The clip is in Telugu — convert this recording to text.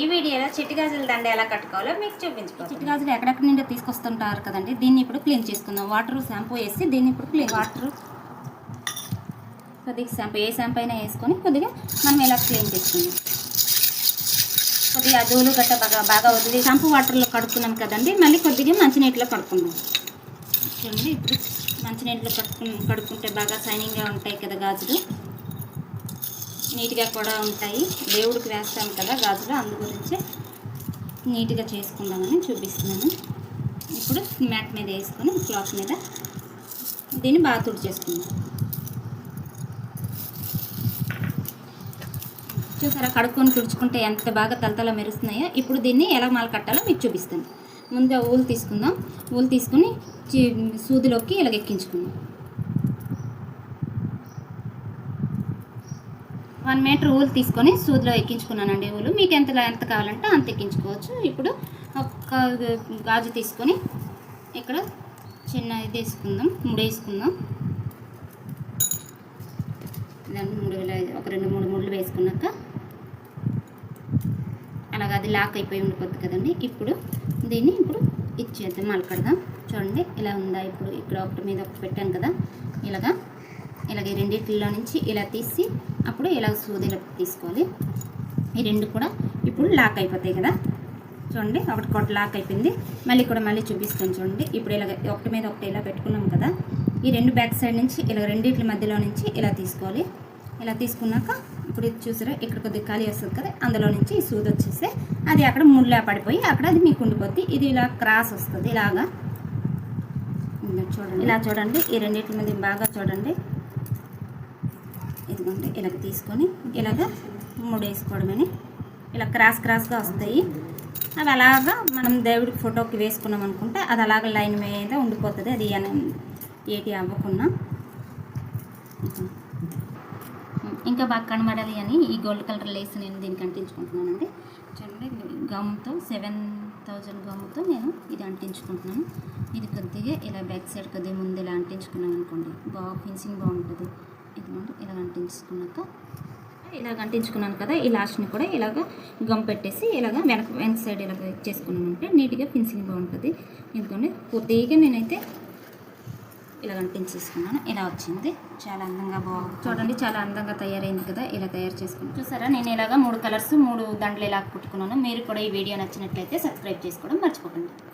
ఈ వీడియోలో చిట్టి గాజుల దండ ఎలా కట్టుకోవాలో మీకు చిట్టి చూపించుకోవచ్చు గాజులు ఎక్కడెక్కడ నుండి తీసుకొస్తుంటారు కదండి. దీన్ని ఇప్పుడు క్లీన్ చేసుకుందాం. వాటర్ షాంపూ వేసి దీన్ని ఇప్పుడు క్లీన్ వాటర్. కొద్దిగా షాంపూ ఏ షాంపూ అయినా వేసుకొని కొద్దిగా మనం ఇలా క్లీన్ చేసుకుందాం. కొద్దిగా ధూళి గట్ట బాగా బాగా వదిలి షాంపూ వాటర్లో కడుక్కున్నాం కదండి. మళ్ళీ కొద్దిగా మంచినీటిలో కడుక్కుందాం. చూడండి ఇప్పుడు మంచినీటిలో కడుక్కు కడుక్కుంటే బాగా షైనింగ్గా ఉంటాయి కదా గాజులు. నీట్గా కూడా ఉంటాయి. దేవుడికి వేస్తాం కదా గాజులు అందు గురించి నీట్గా చేసుకుందామని చూపిస్తున్నాను. ఇప్పుడు మ్యాట్ మీద వేసుకొని క్లాత్ మీద దీన్ని బాగా తుడి చేసుకుందాం. చూసారా కడుక్కొని తుడుచుకుంటే ఎంత బాగా తలతల మెరుస్తున్నాయో ఇప్పుడు దీన్ని ఎలా మాల కట్టాలో మీకు చూపిస్తాను. ముందుగా ఊలు తీసుకుందాం. ఊలు తీసుకుని సూదిలోకి ఇలాగ ఎక్కించుకుందాం. వన్ మీటర్ ఊలు తీసుకొని సూదిలో ఎక్కించుకున్నానండి ఊలు. మీకు ఎంత ఎంత కావాలంటే అంత ఎక్కించుకోవచ్చు. ఇప్పుడు ఒక గాజు తీసుకొని ఇక్కడ చిన్న ఇది వేసుకుందాం మూడు వేసుకుందాం. దాన్ని మూడు వేల ఒక రెండు మూడు ముళ్ళు వేసుకున్నాక అలాగ అది లాక్ అయిపోయి ఉండిపోద్ది కదండి. ఇప్పుడు దీన్ని ఇప్పుడు ఇచ్చేద్దాం మలకడదాం. చూడండి ఇలా ఉందా? ఇప్పుడు ఇక్కడ ఒకటి మీద ఒకటి పెట్టాం కదా ఇలాగా ఇలాగే రెండింటిలో రెండిట్లో నుంచి ఇలా తీసి అప్పుడు ఇలా సూది తీసుకోవాలి. ఈ రెండు కూడా ఇప్పుడు లాక్ అయిపోతాయి కదా. చూడండి ఒకటి కొట్ట లాక్ అయిపోయింది. మళ్ళీ కూడా మళ్ళీ చూపిస్తాను చూడండి. ఇప్పుడు ఇలా ఒకటి మీద ఒకటి ఇలా పెట్టుకున్నాం కదా. ఈ రెండు బ్యాక్ సైడ్ నుంచి ఇలా రెండింటి మధ్యలో నుంచి ఇలా తీసుకోవాలి. ఇలా తీసుకున్నాక ఇప్పుడు ఇది చూసారా ఇక్కడ కొద్దిగా ఖాళీ వస్తుంది కదా. అందులో నుంచి ఈ సూది వచ్చేస్తే అది అక్కడ ముళ్ళా పడిపోయి అక్కడ అది మీకు ఉండిపోద్ది. ఇది ఇలా క్రాస్ వస్తుంది ఇలాగా. చూడండి. ఇలా చూడండి. ఈ రెండింటి మీద బాగా చూడండి. ఇదిగోండి ఇలాగ తీసుకొని ఇలాగ మూడు వేసుకోవడమని ఇలా క్రాస్ క్రాస్గా వస్తాయి. అవి అలాగా మనం దేవుడికి ఫోటోకి వేసుకున్నాం అనుకుంటే అది అలాగ లైన్ మీద ఉండిపోతుంది. అది ఏటి అవ్వకుండా ఇంకా బాగా కనబడాలి అని ఈ గోల్డ్ కలర్ లేస్ నేను దీనికి అంటించుకుంటున్నానండి. చూడండి గమ్తో సెవెన్ థౌజండ్ గమ్తో నేను ఇది అంటించుకుంటున్నాను. ఇది కొద్దిగా ఇలా బ్యాక్ సైడ్ కొద్దిగా ముందు ఇలా అంటించుకున్నాం అనుకోండి బాగా ఫినిషింగ్ బాగుంటుంది. ఇదిగోండి ఇలా అంటించుకున్నాక. ఇలాగ అంటించుకున్నాను కదా ఈ లాస్ట్ని కూడా ఇలాగ గమ్ పెట్టేసి ఇలాగ వెనక వెనక సైడ్ ఇలాగ చేసుకున్నామంటే నీట్గా ఫినిషింగ్ బాగుంటుంది. ఎందుకంటే కొద్దిగా నేనైతే ఇలా అంటించేసుకున్నాను. ఇలా వచ్చింది. చాలా అందంగా బాగుంది చూడండి చాలా అందంగా తయారైంది కదా ఇలా తయారు చేసుకున్నాను. చూసారా? నేను ఇలాగ మూడు కలర్స్ మూడు దండలు ఇలా కుట్టుకున్నాను. మీరు కూడా ఈ వీడియో నచ్చినట్లయితే సబ్స్క్రైబ్ చేసుకోవడం మర్చిపోకండి.